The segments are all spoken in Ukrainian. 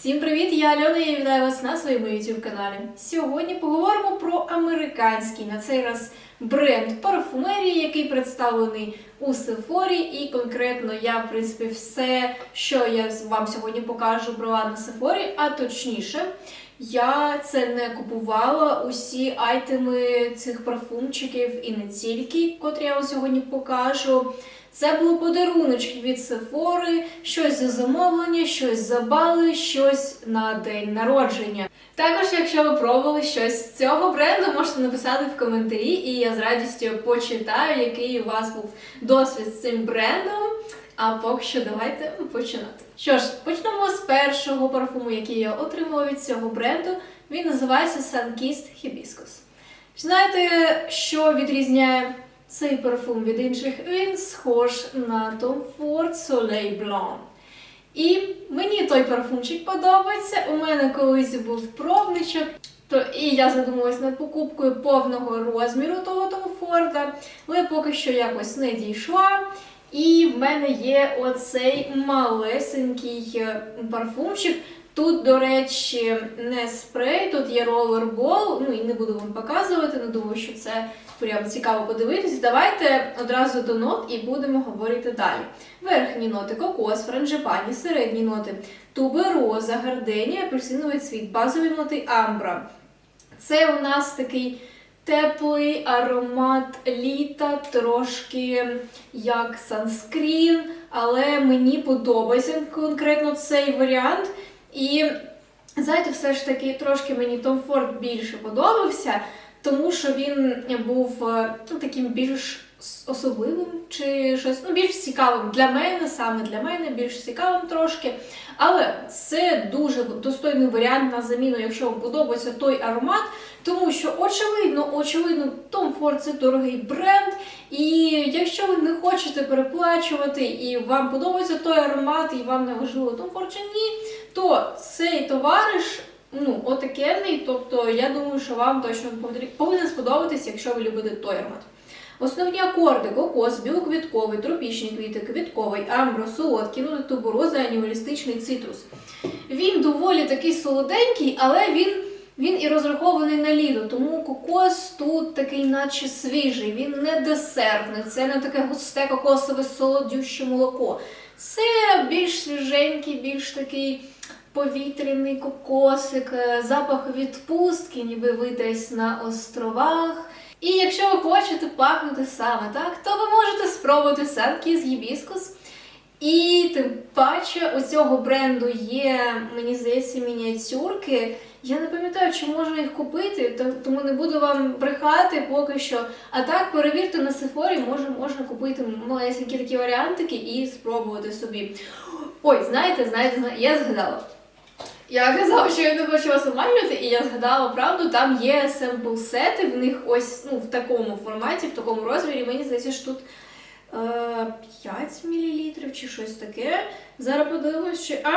Всім привіт! Я Альона і вітаю вас на своєму YouTube каналі. Сьогодні поговоримо про американський на цей раз бренд парфумерії, який представлений у Сефорі. І конкретно я, в принципі, все, що я вам сьогодні покажу, брала на Сефорі, а точніше. Я це не купувала усі айтеми цих парфумчиків і не тільки, котрі я вам сьогодні покажу. Це були подаруночки від Сефори, щось за замовлення, щось за бали, щось на день народження. Також, якщо ви пробували щось з цього бренду, можете написати в коментарі, і я з радістю почитаю, який у вас був досвід з цим брендом. А поки що давайте починати. Що ж, почнемо з першого парфуму, який я отримала від цього бренду. Він називається Sunkissed Hibiscus. Знаєте, що відрізняє цей парфум від інших? Він схож на Tom Ford Soleil Blanc. І мені той парфумчик подобається. У мене колись був пробничок. То і я задумалась над покупкою повного розміру того Том Форда, але поки що якось не дійшла. І в мене є оцей малесенький е, парфумчик. Тут, до речі, не спрей, тут є ролербол. Ну і не буду вам показувати, не думаю, що це прям цікаво подивитись. Давайте одразу до нот і будемо говорити далі. Верхні ноти кокос, франжипані, середні ноти тубероза, гарденія, апельсиновий цвіт, базові ноти амбра. Це у нас такий теплий аромат літа, трошки як санскрін, але мені подобається конкретно цей варіант. І знаєте, все ж таки трошки мені Том Форд більше подобався, тому що він був е, ну, таким більш особливим чи щось ну, більш цікавим для мене, саме для мене, більш цікавим трошки. Але це дуже достойний варіант на заміну, якщо вам подобається той аромат. Тому що очевидно, очевидно, Tom Ford це дорогий бренд. І якщо ви не хочете переплачувати і вам подобається той аромат, і вам не важливо Tom Ford чи ні, то цей товариш. Ну, отакенний, тобто я думаю, що вам точно повинен сподобатись, якщо ви любите той аромат. Основні акорди кокос, білоквітковий, тропічні квіти, квітковий, амбро, солодкий, ну тубороза, анімалістичний цитрус. Він доволі такий солоденький, але він він і розрахований на літо, тому кокос тут такий, наче свіжий, він не десертний, це не таке густе кокосове солодюще молоко. Це більш свіженький, більш такий повітряний кокосик, е, запах відпустки, ніби ви десь на островах. І якщо ви хочете пахнути саме так, то ви можете спробувати санки з гібіскус. І тим паче у цього бренду є, мені здається, мініатюрки. Я не пам'ятаю, чи можна їх купити, тому не буду вам брехати поки що. А так, перевірте на Сефорі, може можна купити малесенькі такі варіантики і спробувати собі. Ой, знаєте, знаєте, я згадала. Я казала, що я не хочу вас обманювати, і я згадала правду, там є семпл сети, в них ось ну, в такому форматі, в такому розмірі. Мені здається, що тут е, 5 мл чи щось таке. Зараз подивимось, що а,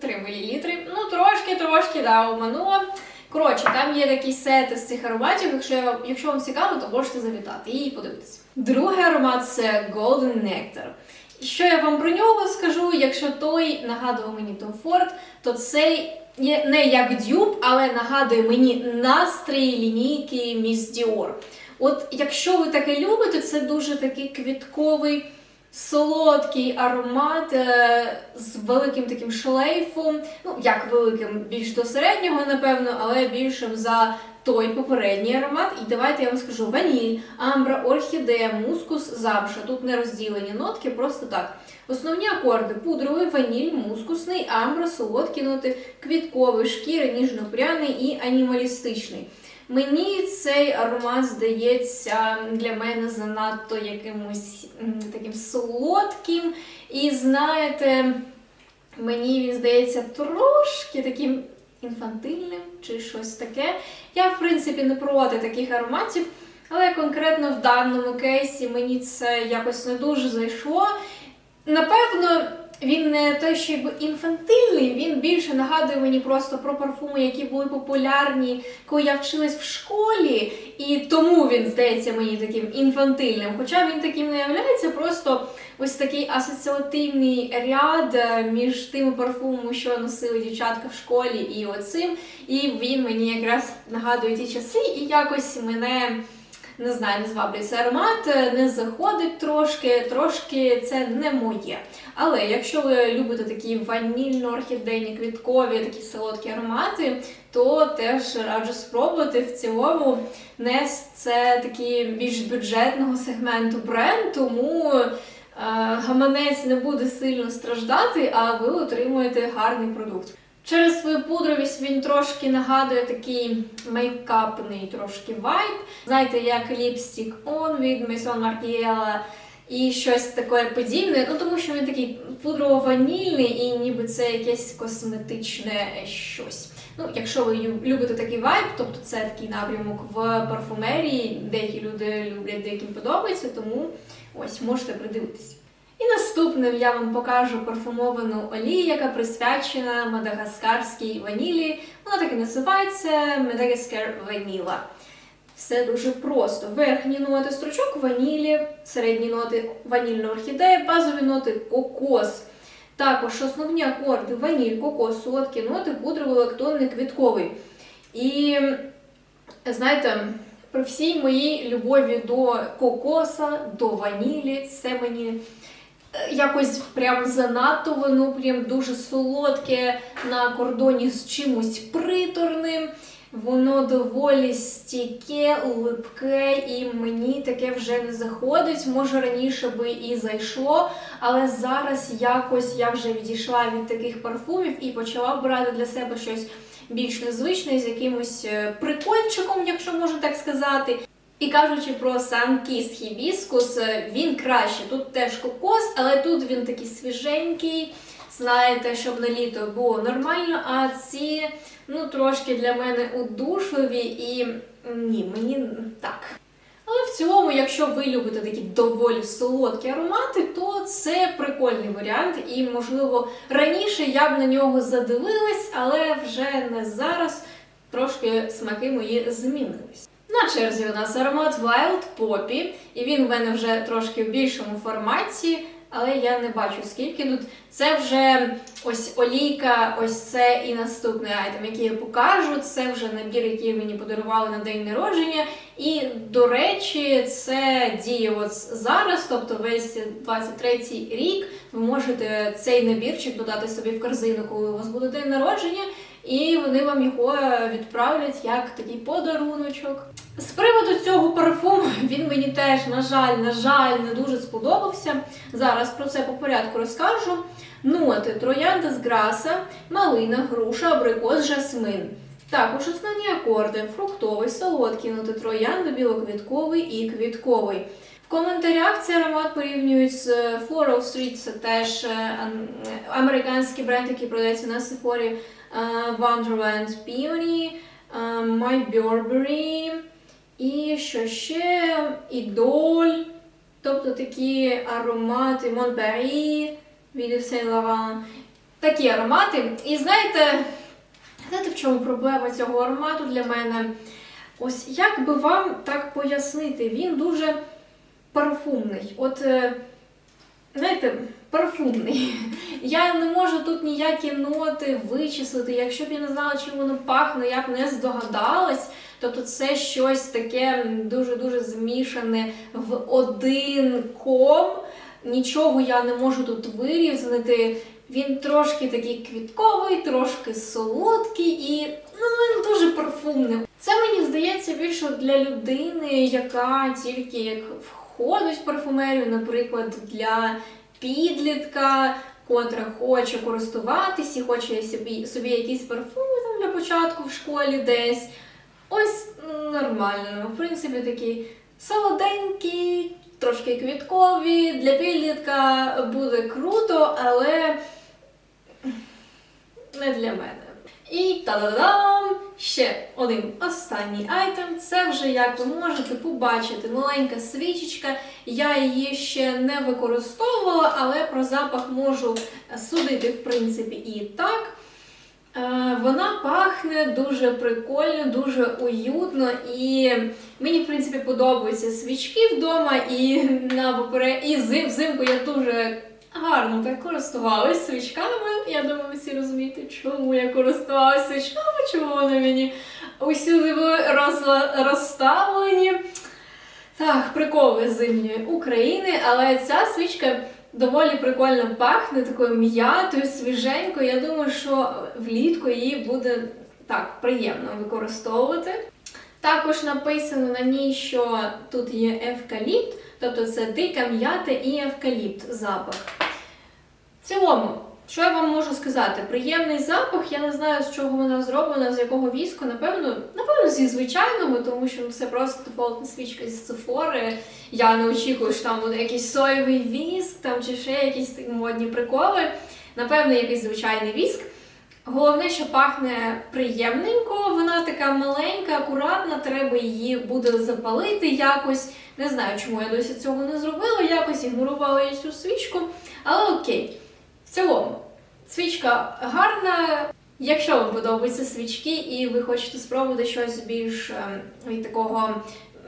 3 мл. Ну, трошки, трошки, да, обманула. Коротше, там є такі сети з цих ароматів. Якщо якщо вам цікаво, то можете завітати і подивитися. Другий аромат це Golden Nectar. Що я вам про нього скажу? Якщо той нагадував мені Том Форд, то цей не як дюб, але нагадує мені настрій лінійки Міс Діор. От якщо ви таке любите, це дуже такий квітковий, солодкий аромат е з великим таким шлейфом. Ну, як великим, більш до середнього, напевно, але більшим за той попередній аромат. І давайте я вам скажу: ваніль, амбра, орхідея, мускус, запша. Тут не розділені нотки, просто так. Основні акорди: пудровий, ваніль, мускусний, амбра, солодкі ноти, квітковий, шкіра, ніжно-пряний і анімалістичний. Мені цей аромат здається для мене занадто якимось таким солодким. І знаєте, мені він здається трошки таким інфантильним чи щось таке. Я, в принципі, не проти таких ароматів, але конкретно в даному кейсі мені це якось не дуже зайшло. Напевно, він не той, що якби інфантильний, він більше нагадує мені просто про парфуми, які були популярні, коли я вчилась в школі, і тому він здається мені таким інфантильним. Хоча він таким не являється, просто ось такий асоціативний ряд е, між тими парфумами, що носили дівчатка в школі, і оцим. І він мені якраз нагадує ті часи, і якось мене. Не знаю, не зваблює цей аромат, е, не заходить трошки, трошки це не моє. Але якщо ви любите такі ванільно-орхідейні, квіткові, такі солодкі аромати, то теж раджу спробувати. В цілому Nest це такий більш бюджетного сегменту бренд, тому е, гаманець не буде сильно страждати, а ви отримуєте гарний продукт. Через свою пудровість він трошки нагадує такий мейкапний трошки вайб. Знаєте, як ліпстік On від Maison Margiela і щось таке подібне. Ну тому що він такий пудрово-ванільний і ніби це якесь косметичне щось. Ну, якщо ви любите такий вайб, тобто це такий напрямок в парфумерії, деякі люди люблять, деяким подобається, тому ось можете придивитись. І наступним я вам покажу парфумовану олію, яка присвячена мадагаскарській ванілі. Вона так і називається Madagascar Vanilla. Все дуже просто. Верхні ноти стручок ванілі, середні ноти ванільна орхідея, базові ноти кокос. Також основні акорди ваніль, кокос, солодкі ноти, пудровий, лактонний, квітковий. І знаєте, при всій моїй любові до кокоса, до ванілі, це мені якось прям занадто воно прям дуже солодке на кордоні з чимось приторним. Воно доволі стійке, липке, і мені таке вже не заходить. Може раніше би і зайшло, але зараз якось я вже відійшла від таких парфумів і почала брати для себе щось більш незвичне, з якимось е, прикольчиком, якщо можна так сказати. І кажучи про Sunkiss Hibiscus, е, він краще. Тут теж кокос, але тут він такий свіженький. Знаєте, щоб на літо було нормально, а ці ну трошки для мене удушливі і ні, мені так. Але в цілому, якщо ви любите такі доволі солодкі аромати, то це прикольний варіант, і можливо раніше я б на нього задивилась, але вже не зараз. Трошки смаки мої змінились. На черзі у нас аромат Wild Poppy, і він в мене вже трошки в більшому форматі, але я не бачу скільки тут. Це вже ось олійка, ось це і наступний айтем, який я покажу. Це вже набір, який мені подарували на день народження. І, до речі, це діє от зараз, тобто весь 23-й рік. Ви можете цей набірчик додати собі в корзину, коли у вас буде день народження. І вони вам його відправлять як такий подаруночок. З приводу цього парфуму він мені теж, на жаль, на жаль, не дуже сподобався. Зараз про це по порядку розкажу. Ноти троянда з граса, малина, груша, абрикос, жасмин. Також основні акорди фруктовий, солодкий ноти троянда, білоквітковий і квітковий. В коментарях цей аромат порівнюють з Floral Street, це теж е, американський бренд, який продається на Sephora, Wonderland Peony, е, My Burberry і що ще Ідоль, тобто такі аромати Montberry від Saint Laurent. Такі аромати. І знаєте, знаєте, в чому проблема цього аромату для мене? Ось як би вам так пояснити, він дуже парфумний. От, е, знаєте, парфумний. Я не можу тут ніякі ноти вичислити. Якщо б я не знала, чим воно пахне, я б не здогадалась. Тобто це щось таке дуже-дуже змішане в один ком. Нічого я не можу тут вирізнити. Він трошки такий квітковий, трошки солодкий і ну, він дуже парфумний. Це мені здається більше для людини, яка тільки як входить в парфумерію, наприклад, для підлітка, котра хоче користуватись і хоче собі, собі якісь парфуми там для початку в школі десь. Ось нормально. В принципі, такі солоденькі, трошки квіткові. Для підлітка буде круто, але не для мене. І та-да-дам! Ще один останній айтем. Це вже, як ви можете побачити, маленька свічечка. Я її ще не використовувала, але про запах можу судити, в принципі, і так. Е, Вона пахне дуже прикольно, дуже уютно, і мені, в принципі, подобаються свічки вдома, і на попере... і зим, взимку я дуже гарно так користувалась свічками. Я думаю, всі розумієте, чому я користувалася свічками, чому вони мені усюди були розставлені. Так, приколи зимньої України, але ця свічка доволі прикольно пахне, такою м'ятою, свіженькою. Я думаю, що влітку її буде так приємно використовувати. Також написано на ній, що тут є евкаліпт, тобто це дика м'ята і евкаліпт запах. В цілому, що я вам можу сказати? Приємний запах, я не знаю, з чого вона зроблена, з якого віску, напевно, напевно, зі звичайного, тому що це просто дефолтна свічка з цифори. Я не очікую, що там буде якийсь соєвий віск там, чи ще якісь модні приколи. Напевно, якийсь звичайний віск. Головне, що пахне приємненько, вона така маленька, акуратна, треба її буде запалити якось. Не знаю, чому я досі цього не зробила, якось ігнорувала я цю свічку. Але окей. В цілому, свічка гарна. Якщо вам подобаються свічки і ви хочете спробувати щось більш ем, від такого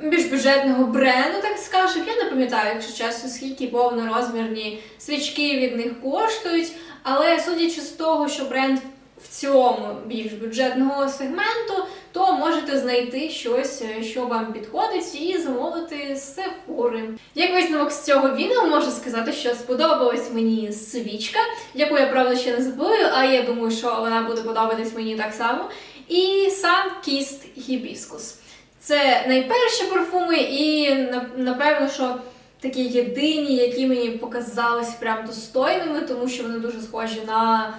більш бюджетного бренду, так скажемо, я не пам'ятаю, якщо чесно, скільки повнорозмірні свічки від них коштують. Але судячи з того, що бренд в цьому більш бюджетного сегменту, то можете знайти щось, е, що вам підходить, і замовити з Sephora. Як висновок з цього відео можу сказати, що сподобалась мені свічка, яку я правда ще не забую, а я думаю, що вона буде подобатись мені так само. І Sun Kissed Hibiscus. Це найперші парфуми, і напевно, що такі єдині, які мені показались прям достойними, тому що вони дуже схожі на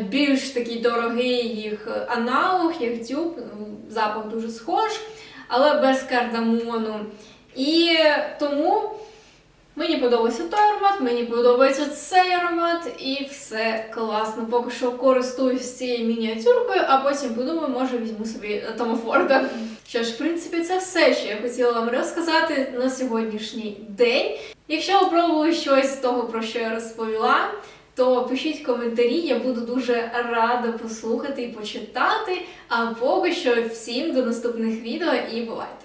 більш такий дорогий їх аналог, як дюб, ну, запах дуже схож, але без кардамону. І тому мені подобається той аромат, мені подобається цей аромат, і все класно. Поки що користуюсь цією мініатюркою, а потім подумаю, може візьму собі Тома Форда. Що ж, в принципі, це все, що я хотіла вам розказати на сьогоднішній день. Якщо ви пробували щось з того, про що я розповіла, то пишіть коментарі, я буду дуже рада послухати і почитати. А поки що всім до наступних відео і бувайте!